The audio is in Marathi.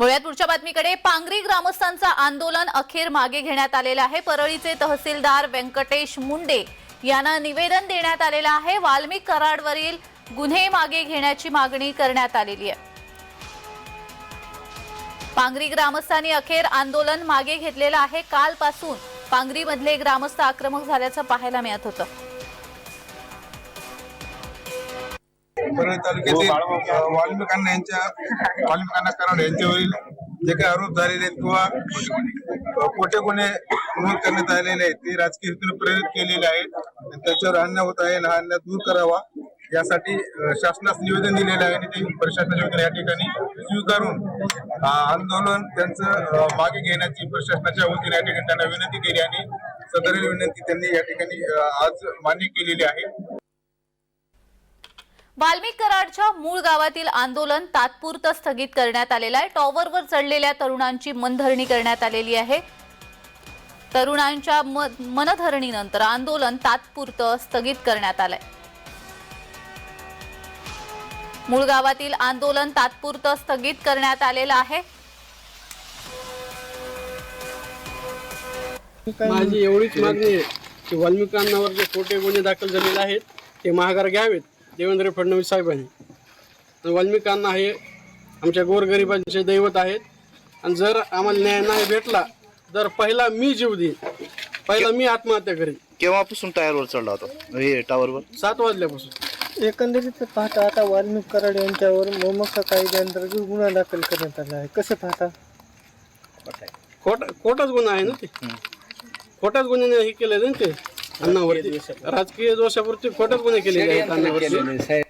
वळूयात पुढच्या बातमीकडे पांगरी ग्रामस्थांचं आंदोलन अखेर मागे घेण्यात आलेलं आहे. परळीचे तहसीलदार व्यंकटेश मुंडे यांना निवेदन देण्यात आलेलं आहे. वाल्मिक कराडवरील गुन्हे मागे घेण्याची मागणी करण्यात आलेली आहे. पांगरी ग्रामस्थांनी अखेर आंदोलन मागे घेतलेलं आहे. कालपासून पांगरीमधले ग्रामस्थ आक्रमक झाल्याचं पाहायला मिळत होतं. परळी तालुक्यातील अ, वाल्मिकांना यांच्या वाल्मिकांना कराड यांच्यावरील जे काही आरोप झालेले आहेत किंवा खोटे गुन्हे नोंद करण्यात आलेले आहेत ते राजकीय हेतूने प्रेरित केलेले आहेत. त्याच्यावर अन्याय होत आहे हा अन्याय दूर करावा यासाठी शासनास निवेदन दिलेलं आहे आणि ते प्रशासनाच्या वतीने या ठिकाणी स्वीकारून आंदोलन त्यांचं मागे घेण्याची प्रशासनाच्या वतीने या ठिकाणी त्यांना विनंती केली आणि सदरील विनंती त्यांनी या ठिकाणी आज मान्य केलेली आहे. वाल्मिक कराडच्या मूळ गावातील आंदोलन तात्पुरतं स्थगित करण्यात आलेलं आहे. टॉवरवर चढलेल्या तरुणांची मनधरणी करण्यात आलेली आहे. तरुणांच्या मनधरणीनंतर आंदोलन तात्पुरतं स्थगित करण्यात आलंय. मूळ गावातील आंदोलन तात्पुरतं स्थगित करण्यात आलेलं आहे. माझी एवढीच मागणी आहे की वाल्मिकांनावर जे खोटे गुन्हे दाखल झालेले आहेत ते माघार घ्यावेत. देवेंद्र फडणवीस साहेबांनी. आणि वाल्मिकांना हे आमच्या गोरगरिबांचे दैवत आहेत. आणि जर आम्हाला न्याय नाही भेटला तर पहिला मी जीव देईन. पहिला मी आत्महत्या करेन. केव्हापासून टायरवर चढला होता? हे टावरवर? सात वाजल्यापासून. एकंदरीत पाहता आता वाल्मिक कराड यांच्यावर मोमक्का कायद्याअंतर्गत गुन्हा दाखल करण्यात आला आहे. कसं पाहता? खोटा खोटाच गुन्हा आहे ना ते? खोटाच गुन्ह्याने हे केलेलं ना ते? अन्नावरती राजकीय दोषापुरती खोटाच गुन्हे केलेले आहेत अण्णावरती